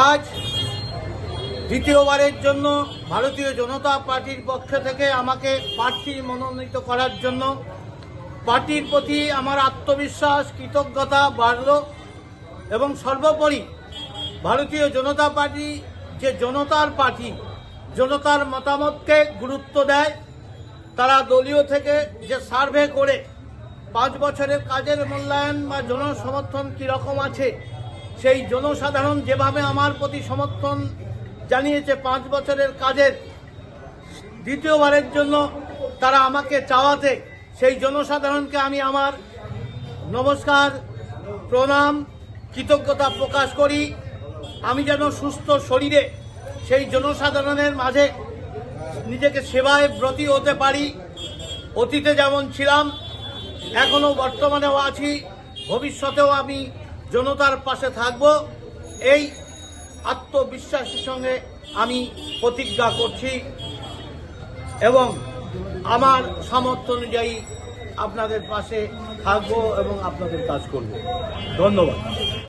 আজ দ্বিতীয়বারের জন্য ভারতীয় জনতা পার্টির পক্ষ থেকে আমাকে প্রার্থী মনোনীত করার জন্য পার্টির প্রতি আমার আত্মবিশ্বাস, কৃতজ্ঞতা বাড়ল এবং সর্বোপরি ভারতীয় জনতা পার্টি যে জনতার পার্টি, জনতার মতামতকে গুরুত্ব দেয়, তারা দলীয় থেকে যে সার্ভে করে পাঁচ বছরের কাজের মূল্যায়ন বা জনসমর্থন কীরকম আছে সেই জনসাধারণ যেভাবে আমার প্রতি সমর্থন জানিয়েছে পাঁচ বছরের কাজের দ্বিতীয়বারের জন্য তারা আমাকে চাওয়াতে, সেই জনসাধারণকে আমি আমার নমস্কার, প্রণাম, কৃতজ্ঞতা প্রকাশ করি। আমি যেন সুস্থ শরীরে সেই জনসাধারণের মাঝে নিজেকে সেবায় ব্রতী হতে পারি। অতীতে যেমন ছিলাম, এখনও বর্তমানেও আছি। ভবিষ্যতেও আমি জনতার পাশে থাকব। এই আত্মবিশ্বাসের সঙ্গে আমি প্রতিজ্ঞা করছি এবং আমার সামর্থ্য অনুযায়ী আপনাদের পাশে থাকব এবং আপনাদের কাজ করব। ধন্যবাদ।